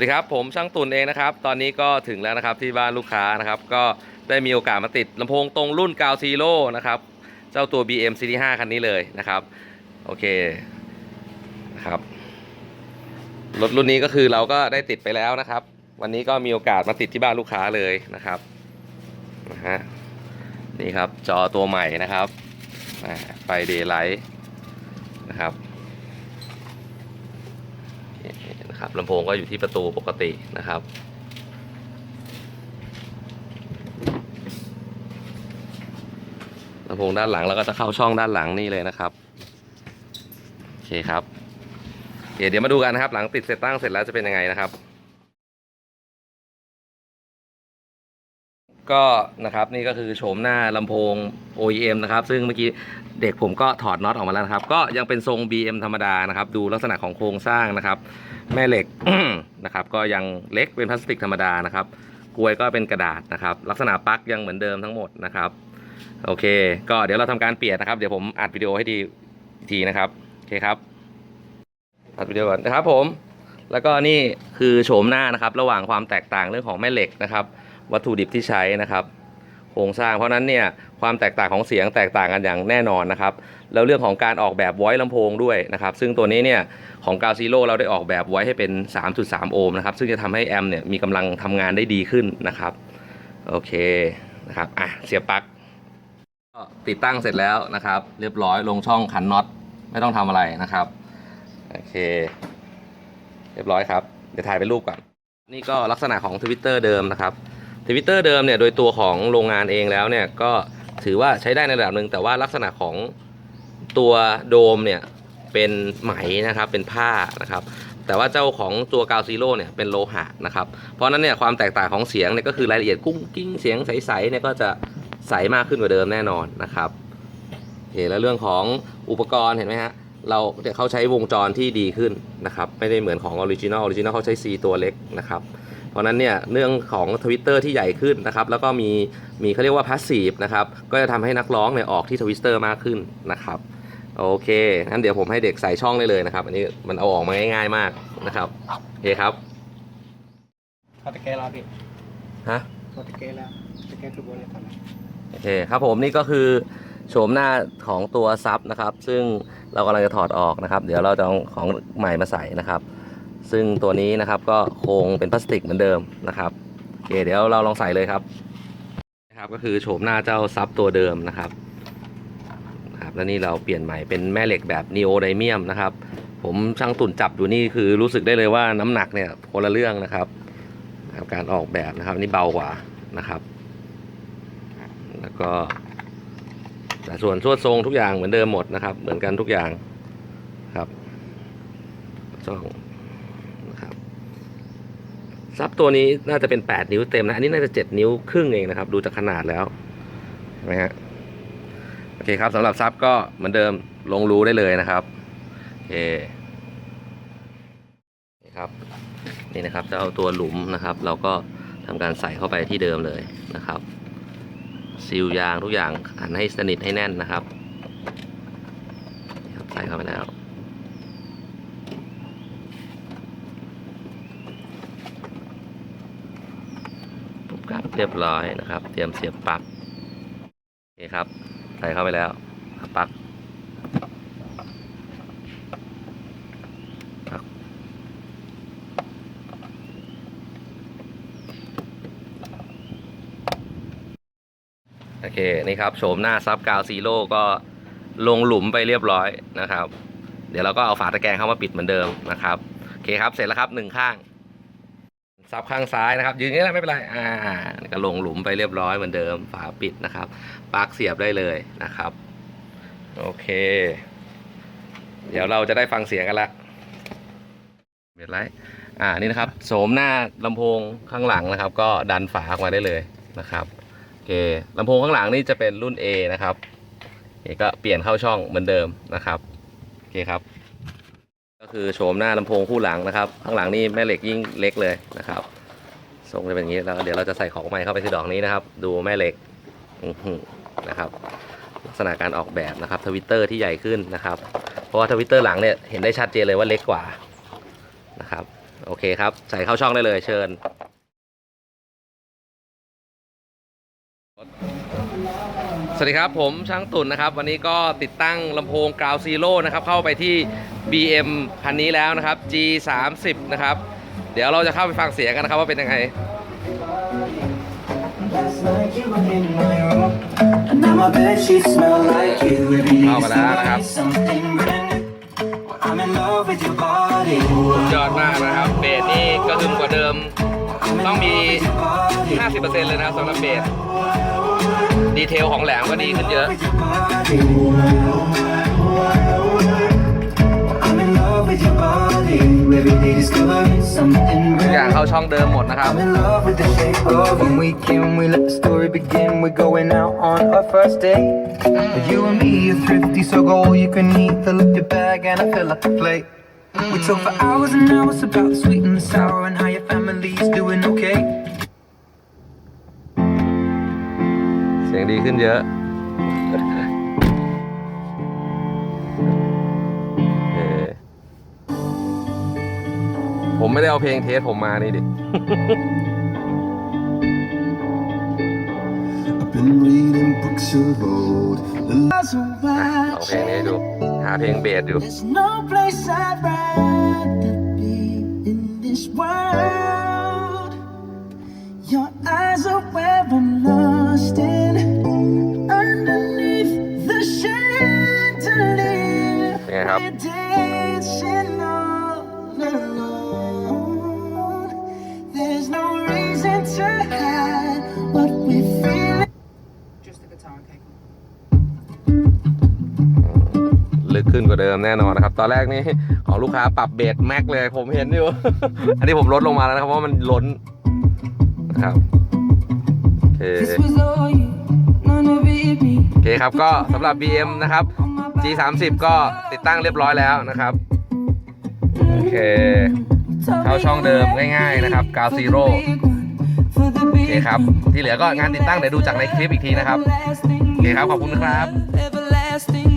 วัสดีครับ ผมช่างตุนเองนะครับ ตอนนี้ก็ถึงแล้วนะครับที่บ้านลูกค้านะครับ ก็ได้มีโอกาสมาติดลำโพงตรงรุ่นกาวซีโร่นะครับ เจ้าตัว BM CD 5คันนี้เลยนะครับ โอเคนะครับรถรุ่นนี้ก็คือเราก็ได้ติดไปแล้วนะครับ วันนี้ก็มีโอกาสมาติดที่บ้านลูกค้าเลยนะครับนะฮะนี่ครับจอตัวใหม่นะครับไฟเดย์ไลท์นะครับ นะครับลำโพงก็อยู่ที่ประตูปกตินะครับ ลำโพงด้านหลังแล้วก็จะเข้าช่องด้านหลังนี่เลยนะครับ โอเคครับเดี๋ยวมาดูกันนะครับ หลังติดเสร็จตั้งเสร็จแล้วจะเป็นยังไงนะครับ ก็นะครับนี่ก็คือโฉมหน้าลำโพง OEM นะครับ ซึ่งเมื่อกี้เด็กผมก็ถอดน็อตออกมาแล้วนะครับ ก็ยังเป็นทรง BM ธรรมดานะครับ ดูลักษณะของโครงสร้างนะครับ แม่เหล็ก นะครับ ก็ยังเล็กเป็นพลาสติกธรรมดานะครับกลวยก็เป็นกระดาษนะครับ ลักษณะปลั๊กยังเหมือนเดิมทั้งหมดนะครับ โอเค ก็เดี๋ยวเราทำการเปลี่ยนนะครับ เดี๋ยวผมอัดวิดีโอให้ดีทีนะครับ โอเคครับ อัดวิดีโอก่อนนะครับผม แล้วก็นี่คือโฉมหน้านะครับ ระหว่างความแตกต่างเรื่องของแม่เหล็กนะครับ วัตถุดิบที่ใช้นะครับโครงสร้างเพราะนั้นเนี่ยความแตกต่างของเสียงแตกต่างกันอย่างแน่นอนนะครับแล้วเรื่องของการออกแบบไว้ลำโพงด้วยนะครับ ซึ่งตัวนี้เนี่ยของกาวซีโร่เราได้ออกแบบไว้ให้เป็น 3.3 โอห์มนะครับ ซึ่งจะทำให้แอมเนี่ยมีกำลังทำงานได้ดีขึ้นนะครับโอเคนะครับอะเสียบปลั๊กติดตั้งเสร็จแล้วนะครับ เรียบร้อยลงช่องขันน็อตไม่ต้องทำอะไรนะครับโอเค เรียบร้อยครับเดี๋ยวถ่ายเป็นรูปก่อนนี่ก็ลักษณะของทวิตเตอร์เดิมนะครับ ทวิตเตอร์เดิมเนี่ยโดยตัวของโรงงานเองแล้วเนี่ยก็ถือว่าใช้ได้ในระดับหนึ่งแต่ว่าลักษณะของตัวโดมเนี่ยเป็นไหมนะครับเป็นผ้านะครับ แต่ว่าเจ้าของตัวกาวซีโร่เนี่ยเป็นโลหะนะครับ เพราะนั้นเนี่ยความแตกต่างของเสียงเนี่ยก็คือรายละเอียดกุ้งกิ้งเสียงใสๆเนี่ยก็จะใสมากขึ้นกว่าเดิมแน่นอนนะครับโอเคแล้วเรื่องของอุปกรณ์เห็นไหมฮะเราเนี่ยเขาใช้วงจรที่ดีขึ้นนะครับ ไม่ได้เหมือนของออริจินอลออริจินอลเขาใช้ C ตัวเล็กนะครับ เพราะฉะนั้นเนี่ยเรื่องของ Twitter ที่ใหญ่ขึ้นนะครับแล้วก็มีมีเขาเรียกว่า Passive นะครับก็จะทำให้นักร้องเนี่ยออกที่ Twitter มากขึ้นนะครับโอเคงั้นเดี๋ยวผมให้เด็กใส่ช่องได้เลยนะครับ อันนี้มันเอาออกมาง่ายๆมากนะครับโอเคครับเขาตะแกรงแล้วพี่ฮะเขาตะแกรงแล้วตะแกรงคือบนเลยตอนนี้โอเคครับผมนี่ก็คือโฉมหน้าของตัวซับนะครับ ซึ่งเรากำลังจะถอดออกนะครับ เดี๋ยวเราจะเอาของใหม่มาใส่นะครับ ซึ่งตัวนี้นะครับก็โครงเป็นพลาสติกเหมือนเดิมนะครับโอเคเดี๋ยวเราลองใส่เลยครับนะครับก็คือโฉมหน้าเจ้าซับตัวเดิมนะครับครับแล้วนี่เราเปลี่ยนใหม่เป็นแม่เหล็กแบบนีโอไดเมียมนะครับผมช่างตุ่นจับดูนี่คือรู้สึกได้เลยว่าน้ำหนักเนี่ยคนละเรื่องนะครับ การออกแบบนะครับนี่เบากว่านะครับ แล้วก็แต่ส่วนสวดทรงทุกอย่างเหมือนเดิมหมดนะครับ เหมือนกันทุกอย่างครับช่อง ซับตัวนี้น่าจะเป็น 8 นิ้วเต็มนะ อันนี้น่าจะ 7 นิ้วครึ่งเองนะครับ ดูจากขนาดแล้วนไหมฮะโอเคครับสำหรับซับก็เหมือนเดิมลงรูได้เลยนะครับโอเคนี่ครับนี่นะครับจะเอาตัวหลุมนะครับ เราก็ทำการใส่เข้าไปที่เดิมเลยนะครับซีลยางทุกอย่างอันให้สนิทให้แน่นนะครับ ใส่เข้าไปแล้ว ปุ๊บครับ เรียบร้อยนะครับ เตรียมเสียบปลั๊กโอเคครับ ใส่เข้าไปแล้วปลั๊กปลั๊กโอเคนี่ครับโฉมหน้าซับกาวซีโร่ก็ลงหลุมไปเรียบร้อยนะครับ เดี๋ยวเราก็เอาฝาตะแกรงเข้ามาปิดเหมือนเดิมนะครับโอเคครับเสร็จแล้วครับหนึ่งข้าง ซับข้างซ้ายนะครับ ยืนอย่างนี้แหละไม่เป็นไร อ่าก็ลงหลุมไปเรียบร้อยเหมือนเดิม ฝาปิดนะครับปลั๊กเสียบได้เลยนะครับ โอเค เดี๋ยวเราจะได้ฟังเสียงกันละเบ็ดไรอ่า นี่นะครับโสมหน้าลำโพงข้างหลังนะครับ ก็ดันฝาออกมาได้เลยนะครับโอเคลำโพงข้างหลังนี่จะเป็นรุ่น A นะครับโอก็เปลี่ยนเข้าช่องเหมือนเดิมนะครับโอเคครับ คือโฉมหน้าลำโพงคู่หลังนะครับ ข้างหลังนี่แม่เหล็กยิ่งเล็กเลยนะครับทรงจะเป็นอย่างนี้แล้วเดี๋ยวเราจะใส่ของใหม่เข้าไปที่ดอกนี้นะครับ ดูแม่เหล็กนะครับลักษณะการออกแบบนะครับทวิตเตอร์ที่ใหญ่ขึ้นนะครับ เพราะว่าทวิตเตอร์หลังเนี่ยเห็นได้ชัดเจนเลยว่าเล็กกว่านะครับโอเคเคครับ ใส่เข้าช่องได้เลยเชิญสวัสดีครับ ผมช่างตุ่นนะครับ วันนี้ก็ติดตั้งลำโพงกราวซีโร่นะครับ เข้าไปที่ BM คันนี้แล้วนะครับ G 3 0 นะครับ เดี๋ยวเราจะเข้าไปฟังเสียงกันนะครับว่าเป็นยังไง Last night you were in my room, and now my bed sheets smell like you. Every day Oh, you but I- smell I have- like something brand new. Well, I'm in love with your body. ยอดมากนะครับ เบสนี่ก็หึมกว่าเดิม I'm in ต้องมี love with your body. 50%เลยนะครับสำหรับเบส ดีเทลของแหลมก็ดีขึ้นเยอะ ทุกอย่าง brand เข้าช่องเดิมหมดนะครับ I'm in love with the shape of when we can we let the story begin. We're going out on our first date. You and me are thrifty, so go all you can eat. Fill up your bag and I fill up the plate. We talk for hours and hours about the sweet and the sour and how your family's doing okay. เสียงดีขึ้นเยอะ ผมไม่ได้เอาเพลงเทสผมมานี่ดิ I've been reading books of old. The เอาเพลงนี้ให้ดู หาเพลงเบสอยู่ There's no place I'd rather be in this world. No reason to hide what we feel. Just the guitar, okay. ลึกขึ้นกว่าเดิมแน่นอนนะครับ ตอนแรกนี่ของลูกค้าปรับเบสแม็กเลยผมเห็นอยู่ อันนี้ผมลดลงมาแล้วนะครับเพราะว่ามันล้นนะครับโอเค This was all you, none of it me. โอเคครับก็สำหรับ BM นะครับ G 3 0 ก็ติดตั้งเรียบร้อยแล้วนะครับ โอเค เข้าช่องเดิมง่ายๆนะครับกาวซีโร่โอเคครับ ที่เหลือก็งานติดตั้งเดี๋ยวดูจากในคลิปอีกทีนะครับ โอเคครับ ขอบคุณครับ Everlasting